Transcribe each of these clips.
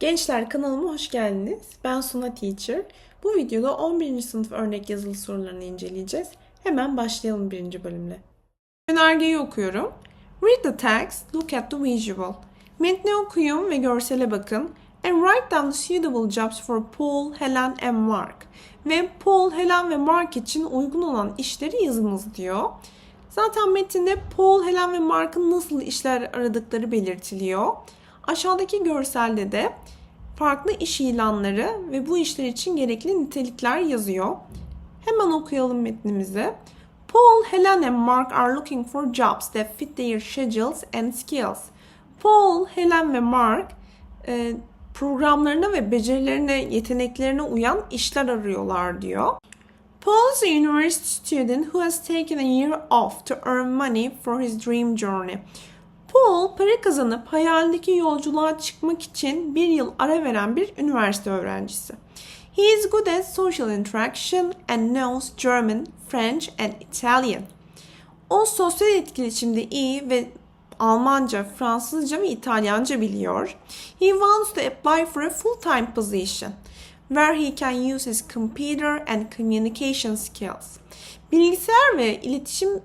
Gençler kanalıma hoş geldiniz. Ben Suna Teacher. Bu videoda 11. sınıf örnek yazılı sorularını inceleyeceğiz. Hemen başlayalım birinci bölümle. Önergeyi okuyorum. Read the text, look at the visual. Metni okuyun ve görsele bakın. And write down the suitable jobs for Paul, Helen and Mark. Ve Paul, Helen ve Mark için uygun olan işleri yazınız diyor. Zaten metinde Paul, Helen ve Mark'ın nasıl işler aradıkları belirtiliyor. Aşağıdaki görselde de farklı iş ilanları ve bu işler için gerekli nitelikler yazıyor. Hemen okuyalım metnimizi. Paul, Helen and Mark are looking for jobs that fit their schedules and skills. Paul, Helen ve Mark e, programlarına ve becerilerine, yeteneklerine uyan işler arıyorlar diyor. Paul is a university student who has taken a year off to earn money for his dream journey. Paul para kazanıp hayalindeki yolculuğa çıkmak için bir yıl ara veren bir üniversite öğrencisi. He is good at social interaction and knows German, French and Italian. O sosyal etkileşimde iyi ve Almanca, Fransızca ve İtalyanca biliyor. He wants to apply for a full-time position where he can use his computer and communication skills. Bilgisayar ve iletişim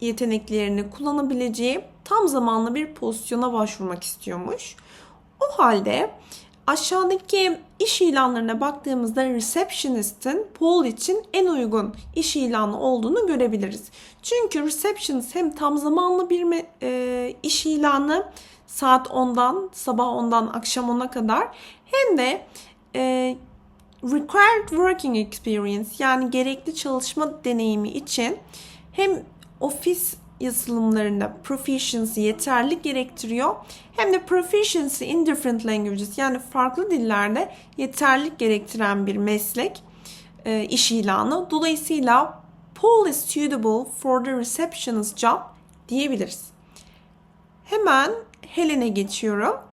yeteneklerini kullanabileceği tam zamanlı bir pozisyona başvurmak istiyormuş. O halde aşağıdaki iş ilanlarına baktığımızda receptionist'in Paul için en uygun iş ilanı olduğunu görebiliriz. Çünkü receptionist hem tam zamanlı bir e, iş ilanı saat 10'dan sabah 10'dan akşam 10'a kadar hem de e, required working experience yani gerekli çalışma deneyimi için hem ofis yazılımlarında proficiency yeterli gerektiriyor hem de proficiency in different languages yani farklı dillerde yeterlik gerektiren bir meslek e, iş ilanı. Dolayısıyla Paul is suitable for the receptionist job diyebiliriz. Hemen Helen'e geçiyorum.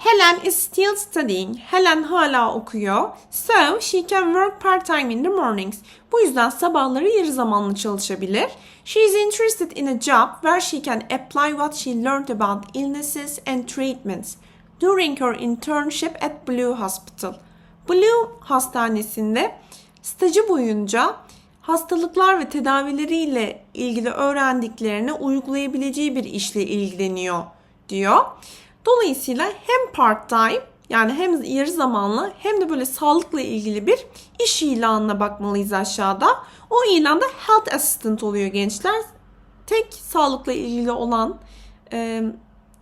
Helen is still studying. Helen hala okuyor. So she can work part-time in the mornings. Bu yüzden sabahları yarı zamanlı çalışabilir. She is interested in a job where she can apply what she learned about illnesses and treatments during her internship at Blue Hospital. Blue hastanesinde stajı boyunca hastalıklar ve tedavileriyle ilgili öğrendiklerini uygulayabileceği bir işle ilgileniyor diyor. Dolayısıyla hem part time yani hem yarı zamanlı hem de böyle sağlıkla ilgili bir iş ilanına bakmalıyız aşağıda. O ilanda health assistant oluyor gençler. Tek sağlıkla ilgili olan e,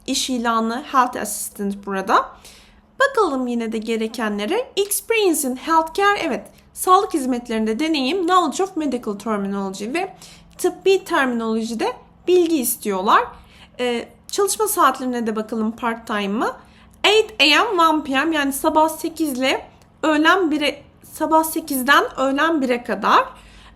iş ilanı health assistant burada. Bakalım yine de gerekenlere. Experience in healthcare evet sağlık hizmetlerinde deneyim, knowledge of medical terminology ve tıbbi terminolojide bilgi istiyorlar. Ee, çalışma saatlerine de bakalım part time mı? 8 a.m. 1 p.m. yani sabah 8 ile öğlen 1'e sabah 8'den öğlen 1'e kadar.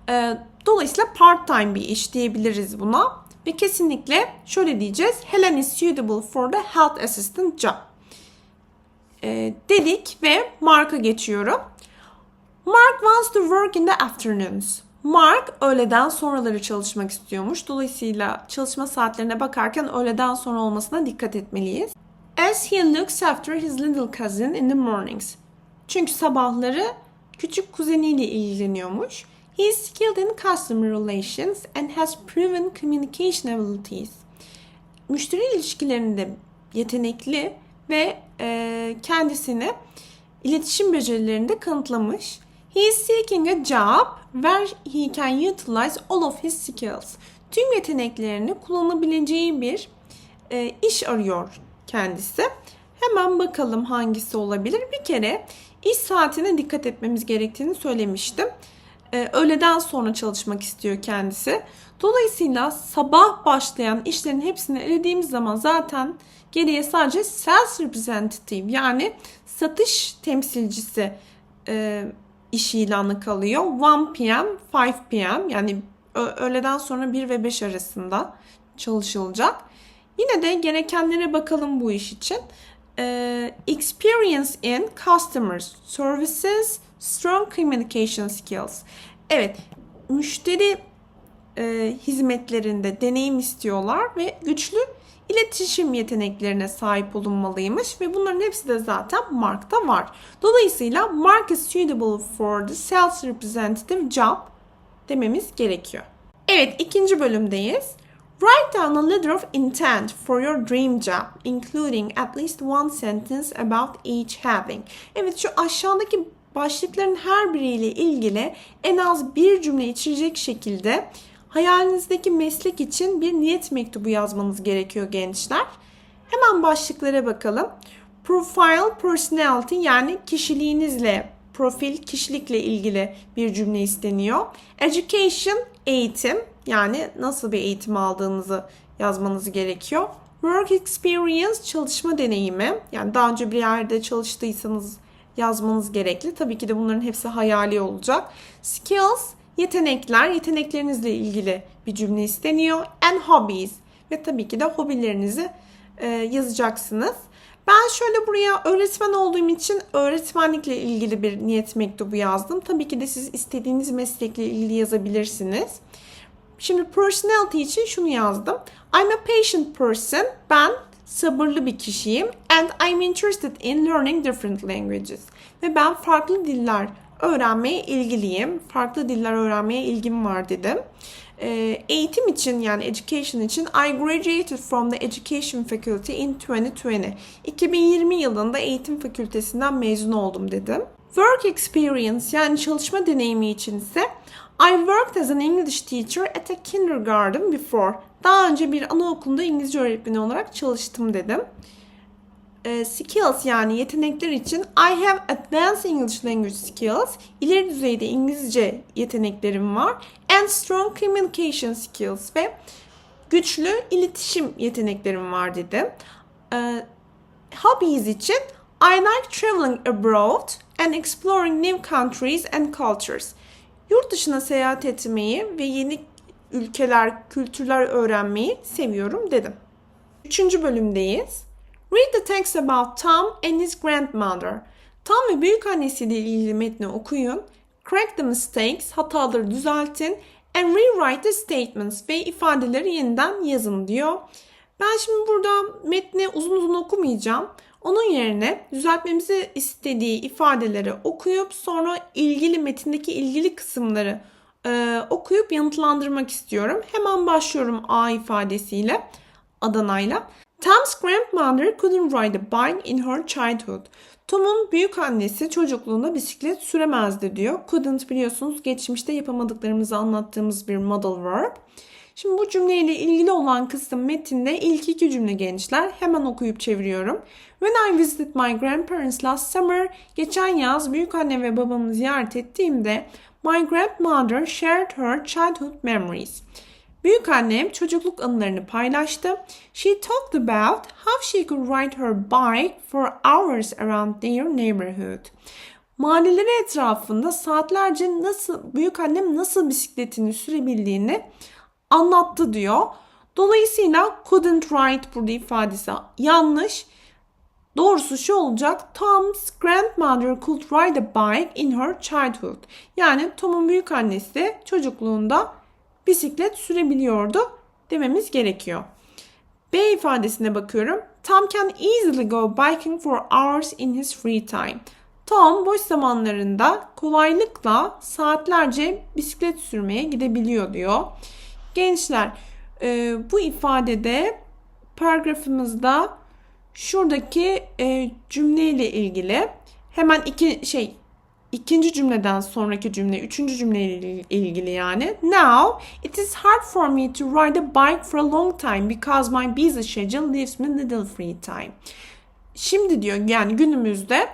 Ee, dolayısıyla part time bir iş diyebiliriz buna. Ve kesinlikle şöyle diyeceğiz. Helen is suitable for the health assistant job. Ee, dedik ve Mark'a geçiyorum. Mark wants to work in the afternoons. Mark öğleden sonraları çalışmak istiyormuş. Dolayısıyla çalışma saatlerine bakarken öğleden sonra olmasına dikkat etmeliyiz. As he looks after his little cousin in the mornings. Çünkü sabahları küçük kuzeniyle ilgileniyormuş. He is skilled in customer relations and has proven communication abilities. Müşteri ilişkilerinde yetenekli ve e, kendisini iletişim becerilerinde kanıtlamış. He is seeking a job where he can utilize all of his skills. Tüm yeteneklerini kullanabileceği bir e, iş arıyor kendisi. Hemen bakalım hangisi olabilir. Bir kere iş saatine dikkat etmemiz gerektiğini söylemiştim. E, öğleden sonra çalışmak istiyor kendisi. Dolayısıyla sabah başlayan işlerin hepsini elediğimiz zaman zaten geriye sadece sales representative yani satış temsilcisi e, iş ilanı kalıyor. 1 p.m. 5 p.m. yani öğleden sonra 1 ve 5 arasında çalışılacak. Yine de gerekenlere bakalım bu iş için. Ee, experience in customers, services, strong communication skills. Evet, müşteri e, hizmetlerinde deneyim istiyorlar ve güçlü iletişim yeteneklerine sahip olunmalıymış ve bunların hepsi de zaten Mark'ta var. Dolayısıyla Mark is suitable for the sales representative job dememiz gerekiyor. Evet ikinci bölümdeyiz. Write down a letter of intent for your dream job, including at least one sentence about each having. Evet şu aşağıdaki başlıkların her biriyle ilgili en az bir cümle içerecek şekilde hayalinizdeki meslek için bir niyet mektubu yazmanız gerekiyor gençler. Hemen başlıklara bakalım. Profile personality yani kişiliğinizle, profil kişilikle ilgili bir cümle isteniyor. Education eğitim yani nasıl bir eğitim aldığınızı yazmanız gerekiyor. Work experience çalışma deneyimi yani daha önce bir yerde çalıştıysanız yazmanız gerekli. Tabii ki de bunların hepsi hayali olacak. Skills yetenekler, yeteneklerinizle ilgili bir cümle isteniyor. And hobbies ve tabii ki de hobilerinizi e, yazacaksınız. Ben şöyle buraya öğretmen olduğum için öğretmenlikle ilgili bir niyet mektubu yazdım. Tabii ki de siz istediğiniz meslekle ilgili yazabilirsiniz. Şimdi personality için şunu yazdım. I'm a patient person. Ben sabırlı bir kişiyim. And I'm interested in learning different languages. Ve ben farklı diller öğrenmeye ilgiliyim. Farklı diller öğrenmeye ilgim var dedim. Ee, eğitim için yani education için I graduated from the education faculty in 2020. 2020 yılında eğitim fakültesinden mezun oldum dedim. Work experience yani çalışma deneyimi için ise I worked as an English teacher at a kindergarten before. Daha önce bir anaokulunda İngilizce öğretmeni olarak çalıştım dedim. E, skills yani yetenekler için I have advanced English language skills. İleri düzeyde İngilizce yeteneklerim var. And strong communication skills ve güçlü iletişim yeteneklerim var dedim. E, hobbies için I like traveling abroad and exploring new countries and cultures. Yurt dışına seyahat etmeyi ve yeni ülkeler, kültürler öğrenmeyi seviyorum dedim. Üçüncü bölümdeyiz. Read the text about Tom and his grandmother. Tom ve büyük annesiyle ilgili metni okuyun. Correct the mistakes, hataları düzeltin. And rewrite the statements ve ifadeleri yeniden yazın diyor. Ben şimdi burada metni uzun uzun okumayacağım. Onun yerine düzeltmemizi istediği ifadeleri okuyup sonra ilgili metindeki ilgili kısımları e, okuyup yanıtlandırmak istiyorum. Hemen başlıyorum A ifadesiyle, Adana'yla. Tom's grandmother couldn't ride a bike in her childhood. Tom'un büyük annesi çocukluğunda bisiklet süremezdi diyor. Couldn't biliyorsunuz geçmişte yapamadıklarımızı anlattığımız bir model verb. Şimdi bu cümleyle ilgili olan kısım metinde ilk iki cümle gençler. Hemen okuyup çeviriyorum. When I visited my grandparents last summer, geçen yaz büyük anne ve babamı ziyaret ettiğimde my grandmother shared her childhood memories. Büyük annem çocukluk anılarını paylaştı. She talked about how she could ride her bike for hours around their neighborhood. Mahalleleri etrafında saatlerce nasıl büyük annem nasıl bisikletini sürebildiğini anlattı diyor. Dolayısıyla couldn't ride burada ifadesi yanlış. Doğrusu şu olacak. Tom's grandmother could ride a bike in her childhood. Yani Tom'un büyük annesi çocukluğunda bisiklet sürebiliyordu dememiz gerekiyor. B ifadesine bakıyorum. Tom can easily go biking for hours in his free time. Tom boş zamanlarında kolaylıkla saatlerce bisiklet sürmeye gidebiliyor diyor. Gençler e, bu ifadede paragrafımızda şuradaki e, cümleyle ilgili hemen iki şey ikinci cümleden sonraki cümle, üçüncü cümleyle ilgili yani. Now, it is hard for me to ride a bike for a long time because my busy schedule leaves me little free time. Şimdi diyor yani günümüzde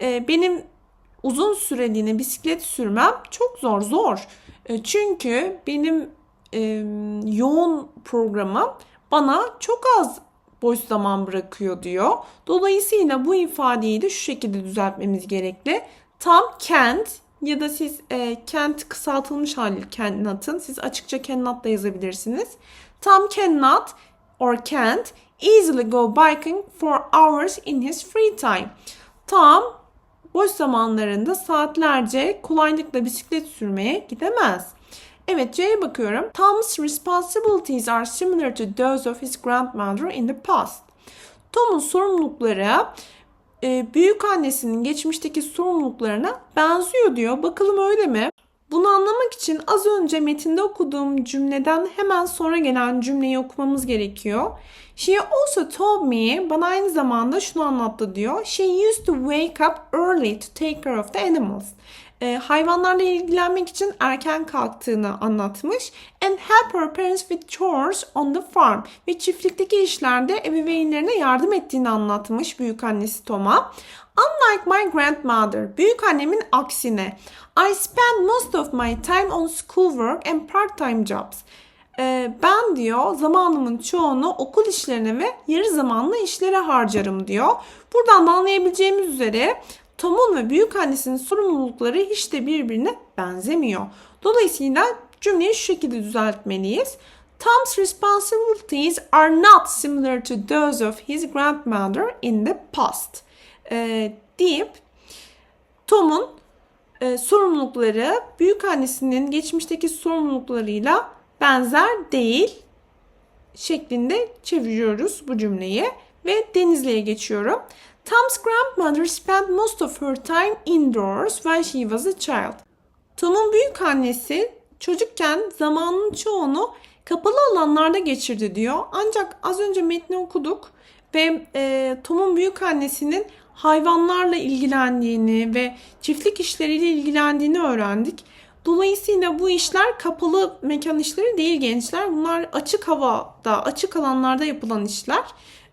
e, benim uzun süreliğine bisiklet sürmem çok zor zor. E, çünkü benim e, yoğun programım bana çok az boş zaman bırakıyor diyor. Dolayısıyla bu ifadeyi de şu şekilde düzeltmemiz gerekli. Tam can't ya da siz e, can't kısaltılmış hali cannot'ın. Siz açıkça cannot da yazabilirsiniz. Tom cannot or can't easily go biking for hours in his free time. Tom boş zamanlarında saatlerce kolaylıkla bisiklet sürmeye gidemez. Evet C'ye bakıyorum. Tom's responsibilities are similar to those of his grandmother in the past. Tom'un sorumlulukları e, büyük annesinin geçmişteki sorumluluklarına benziyor diyor. Bakalım öyle mi? Bunu anlamak için az önce metinde okuduğum cümleden hemen sonra gelen cümleyi okumamız gerekiyor. She also told me, bana aynı zamanda şunu anlattı diyor. She used to wake up early to take care of the animals. E, hayvanlarla ilgilenmek için erken kalktığını anlatmış. And help her parents with chores on the farm. Ve çiftlikteki işlerde ebeveynlerine yardım ettiğini anlatmış büyük annesi Tom'a. Unlike my grandmother, büyük annemin aksine, I spend most of my time on schoolwork and part-time jobs. Ee, ben diyor zamanımın çoğunu okul işlerine ve yarı zamanlı işlere harcarım diyor. Buradan da anlayabileceğimiz üzere Tom'un ve büyük annesinin sorumlulukları hiç de birbirine benzemiyor. Dolayısıyla cümleyi şu şekilde düzeltmeliyiz. Tom's responsibilities are not similar to those of his grandmother in the past. Ee, deyip Tom'un e, sorumlulukları büyük annesinin geçmişteki sorumluluklarıyla benzer değil şeklinde çeviriyoruz bu cümleyi ve Denizli'ye geçiyorum. Tom's grandmother spent most of her time indoors when she was a child. Tom'un büyük annesi çocukken zamanın çoğunu kapalı alanlarda geçirdi diyor. Ancak az önce metni okuduk ve e, Tom'un büyük annesinin hayvanlarla ilgilendiğini ve çiftlik işleriyle ilgilendiğini öğrendik. Dolayısıyla bu işler kapalı mekan işleri değil gençler. Bunlar açık havada, açık alanlarda yapılan işler.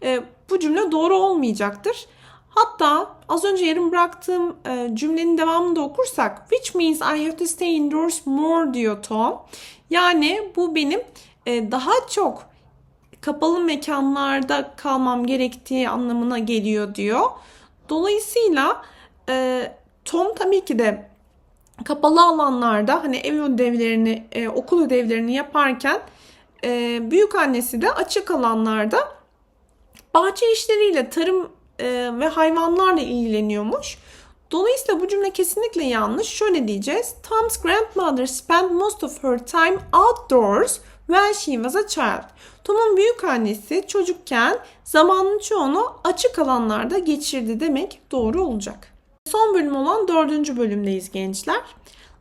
E, bu cümle doğru olmayacaktır. Hatta az önce yarım bıraktığım e, cümlenin devamını da okursak which means I have to stay indoors more diyor Tom. Yani bu benim e, daha çok kapalı mekanlarda kalmam gerektiği anlamına geliyor diyor. Dolayısıyla e, Tom tabii ki de kapalı alanlarda hani ev ödevlerini, okul ödevlerini yaparken büyük annesi de açık alanlarda bahçe işleriyle, tarım e, ve hayvanlarla ilgileniyormuş. Dolayısıyla bu cümle kesinlikle yanlış. Şöyle diyeceğiz. Tom's grandmother spent most of her time outdoors when she was a child. Tom'un büyük annesi çocukken zamanın çoğunu açık alanlarda geçirdi demek doğru olacak. Son bölüm olan dördüncü bölümdeyiz gençler.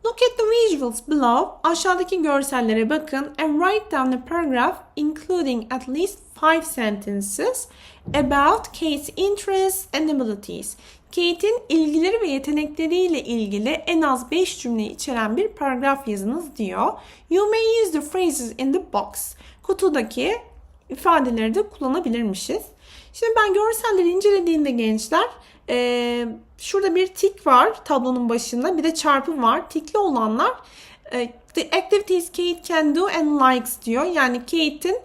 Look at the visuals below. Aşağıdaki görsellere bakın and write down a paragraph including at least five sentences about Kate's interests and abilities. Kate'in ilgileri ve yetenekleriyle ilgili en az 5 cümle içeren bir paragraf yazınız diyor. You may use the phrases in the box. Kutudaki ifadeleri de kullanabilirmişiz. Şimdi ben görselleri incelediğimde gençler e, şurada bir tik var tablonun başında bir de çarpı var. Tikli olanlar e, the activities Kate can do and likes diyor. Yani Kate'in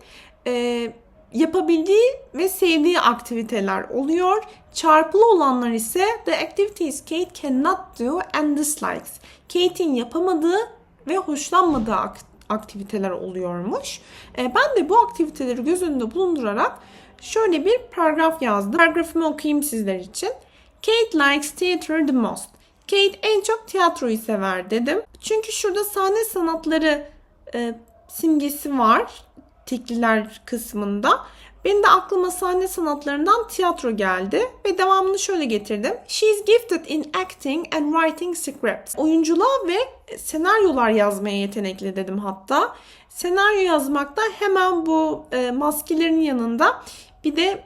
e, yapabildiği ve sevdiği aktiviteler oluyor. Çarpılı olanlar ise the activities Kate cannot do and dislikes. Kate'in yapamadığı ve hoşlanmadığı aktiviteler oluyormuş. E, ben de bu aktiviteleri göz önünde bulundurarak şöyle bir paragraf yazdım. Paragrafımı okuyayım sizler için. Kate likes theater the most. Kate en çok tiyatroyu sever dedim. Çünkü şurada sahne sanatları e, simgesi var tikliler kısmında. Benim de aklıma sahne sanatlarından tiyatro geldi ve devamını şöyle getirdim. She's gifted in acting and writing scripts. Oyunculuğa ve senaryolar yazmaya yetenekli dedim hatta. Senaryo yazmakta hemen bu e, maskelerin yanında bir de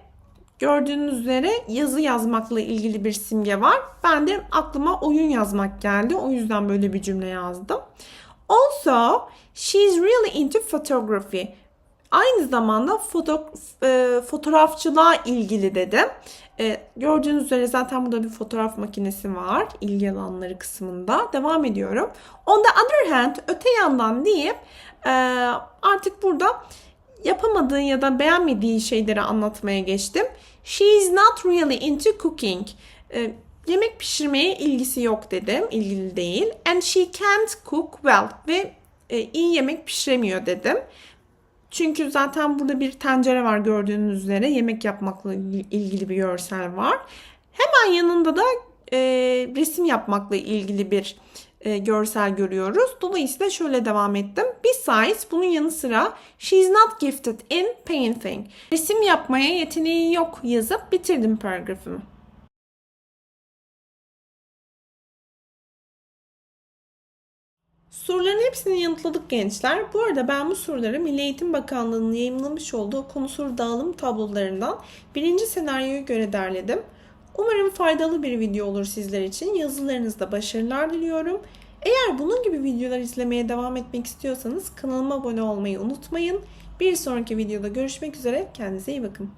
gördüğünüz üzere yazı yazmakla ilgili bir simge var. Ben de aklıma oyun yazmak geldi. O yüzden böyle bir cümle yazdım. Also, she's really into photography. Aynı zamanda foto, e, fotoğrafçılığa ilgili dedim. E, gördüğünüz üzere zaten burada bir fotoğraf makinesi var ilgi alanları kısmında. Devam ediyorum. On the other hand öte yandan deyip e, artık burada yapamadığı ya da beğenmediği şeyleri anlatmaya geçtim. She is not really into cooking. E, yemek pişirmeye ilgisi yok dedim. İlgili değil. And she can't cook well. Ve e, iyi yemek pişiremiyor dedim. Çünkü zaten burada bir tencere var gördüğünüz üzere. Yemek yapmakla ilgili bir görsel var. Hemen yanında da e, resim yapmakla ilgili bir e, görsel görüyoruz. Dolayısıyla şöyle devam ettim. Besides bunun yanı sıra she's not gifted in painting. Resim yapmaya yeteneği yok yazıp bitirdim paragrafımı. Soruların hepsini yanıtladık gençler. Bu arada ben bu soruları Milli Eğitim Bakanlığı'nın yayınlamış olduğu konu soru dağılım tablolarından birinci senaryoya göre derledim. Umarım faydalı bir video olur sizler için. Yazılarınızda başarılar diliyorum. Eğer bunun gibi videolar izlemeye devam etmek istiyorsanız kanalıma abone olmayı unutmayın. Bir sonraki videoda görüşmek üzere. Kendinize iyi bakın.